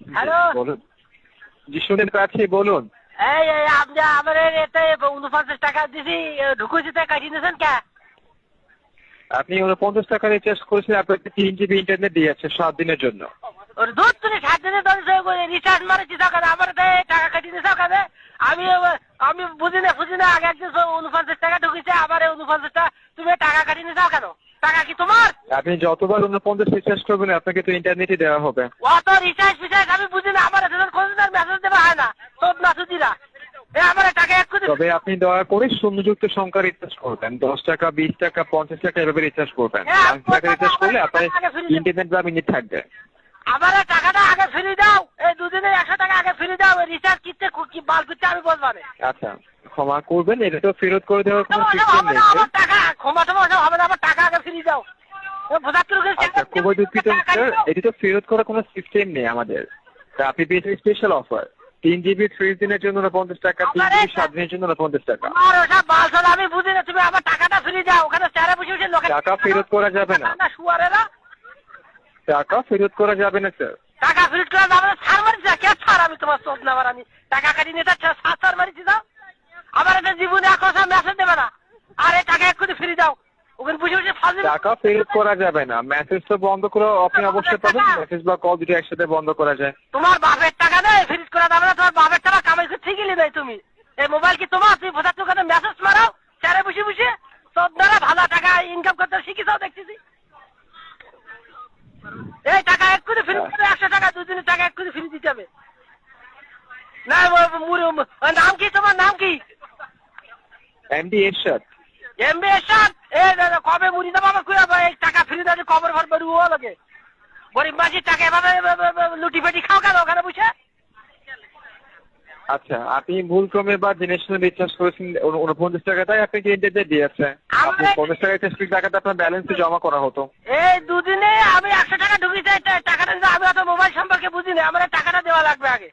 Hello? বলুন। বলুন। এই এই আপনি আমার এতে উনপঞ্চাশ টাকা দিছি ঢুকুছি তো কাটিয়ে নিয়েছেন কে? আপনি পঞ্চাশ টাকা রিচার্জ করেছেন আপনাকে তিন জিবি ইন্টারনেট দিয়ে সাত দিনের জন্য। ওর দুধ তুমি সাত দিনে ধরে রিচার্জ মারেছি তখন আমার টাকা কাটিয়ে ওখানে। আমি আমি বুঝি না বুঝি না আগে একদিন উনপঞ্চাশ টাকা ঢুকেছে আবার এই উনপঞ্চাশ টাকা তুমি টাকা কাটিয়ে নিয়েছো কেন টাকা কি তোমার? আপনি যতবার উনপঞ্চাশ রিচার্জ করবেন আপনাকে তো ইন্টারনেটই দেওয়া হবে। অত রিচার্জ ফিচার্জ আমি বুঝি না আমার মেসেজ দেওয়া হয় না। সব না সুদিরা তবে আপনি দয়া করে শূন্যযুক্ত সংখ্যা রিচার্জ করবেন। দশ টাকা বিশ টাকা পঞ্চাশ টাকা এভাবে রিচার্জ করবেন। হ্যাঁ, পাঁচ টাকা রিচার্জ করলে আপনার ইন্টারনেট বা মিনিট থাকবে। আমার টাকাটা আগে ফ্রি দাও। এই দুদিনে একশো টাকা আগে ফ্রি দাও। রিচার্জ কিনতে কি বাল কিনতে আমি বলব আচ্ছা ক্ষমা করবেন এটা তো ফেরত করে দেওয়ার কোনো সিস্টেম নেই। ক্ষমা টমা হবে না আমার টাকা ফ্রি আচ্ছা খুবই দুঃখিত এটি তো ফেরত করার কোনো সিস্টেম নেই আমাদের। আপনি পেয়েছেন স্পেশাল অফার তিন জিবি ত্রিশ দিনের জন্য পঞ্চাশ টাকা তিন জিবি সাত দিনের জন্য পঞ্চাশ টাকা। আমি বুঝি না তুমি আমার টাকাটা ফ্রি দাও ওখানে চেয়ারে বসে বসে লোকে টাকা ফেরত করা যাবে না। না শুয়ারেরা? টাকা ফেরত করা যাবে না স্যার টাকা ফেরত করে দাও সার মারিছি কে ছাড়? আমি তোমার চোখ নেবার আমি টাকা কাটি নিয়ে সার মারিছি দাও আমার এটা জীবনে এখন মেসেজ দেবে না আর এই টাকা এক্ষুনি ফ্রি দাও ওখানে বসে বসে ফাজিল টাকা ফেরত করা যাবে না। মেসেজ তো বন্ধ করে আপনি অবশ্যই পাবেন। মেসেজ বা কল দুটো একসাথে বন্ধ করা যায়। তোমার বাপের টাকা নেই ফ্রিজ করে দেবে না তোমার বাপের টাকা কামাই করে ঠিকই নেই তুমি। এই মোবাইল কি তোমার? তুমি পঁচাত্তর টাকা মেসেজ মারাও চারে বসে বসে তোর দ্বারা ভালো টাকা ইনকাম করতে শিখেছাও দেখতেছি। এই টাকা এক করে ফ্রি করে একশো টাকা দুদিনের টাকা এক করে ফ্রি দিতে হবে। না নাম কি তোমার? নাম কি? এমডি এরশাদ এমবি এসব এ দাদা, কবে মুড়ি দেবো আমার কুড়া এই টাকা ফ্রি দেবে কবর ভর বেরু ও লাগে গরিব মাঝি টাকা এভাবে লুটি পেটি খাও কেন ওখানে বসে? আচ্ছা আপনি ভুল ক্রমে বা জেনে শুনে রিচার্জ করেছেন উন- উনপঞ্চাশ টাকাটাই আপনাকে ইন্টারনেট দিয়েছে? আপনি পঞ্চাশ টাকা রিচার্জ করে টাকাটা আপনার ব্যালেন্সে জমা করা হতো। এই দুদিনে আমি একশো টাকা ঢুকি টাকাটা আমি অত মোবাইল সম্পর্কে বুঝি না আমার টাকাটা দেওয়া লাগবে আগে।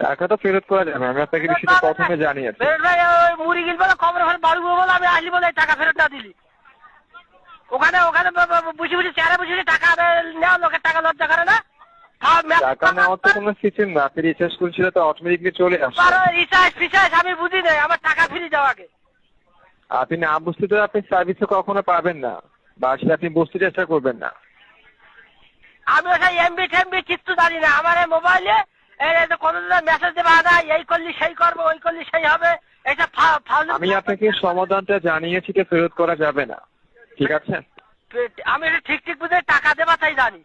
টাকা তো ফেরত করা যাবে আমি আপনাকে বিষয়টা প্রথমে জানিয়েছি। বেরোট ভাই ওই মুড়ি গিল বলে খবর ফল বাড়ু বলে আমি আসলি বলে টাকা ফেরত না দিলি। ওখানে ওখানে ব- ব- বসে বসে চেয়ারে বসে বসে টাকা নেওয়া লোকের টাকা লজ্জা করে না? টাকা নেওয়ার তো কোনো সিস্টেম না আপনি রিচার্জ করেছিল তো অটোমেটিকলি চলে আরও রিচার্জ ফিচার্জ আমি বুঝি নাই আমার টাকা ফ্রি আগে। আপনি না বুঝতে তো আপনি সার্ভিসে কখনো পাবেন না বা সেটা আপনি বুঝতে চেষ্টা করবেন না। আমি ওটা এমবি টেমবি কিচ্ছু জানি না আমার মোবাইলে এই মেসেজ দেবে? আদা এই করলি সেই করব ওই করলি সেই হবে। এটা আমি আপনাকে সমাধানটা জানিয়েছি যে ফেরত করা যাবে না। ঠিক আছে? আমি এটা ঠিক ঠিক বুঝে টাকা দেবা তাই জানি।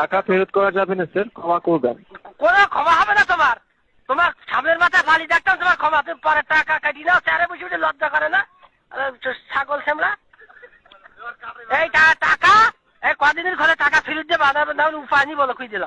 টাকা ফেরত করা যাবে না স্যার ক্ষমা করবেন। কোনো ক্ষমা হবে না তোমার। তোমার সামনের মাথায় বালি দেখতাম তোমার ক্ষমা। তুমি পরে টাকা কাটি নাও চারে বসে বসে লজ্জা করে না? ছাগল সেমলা এই টাকা? এই কদিনের ঘরে টাকা ফেরত দেবে আদার উপায় নি বলো খুঁজে দিল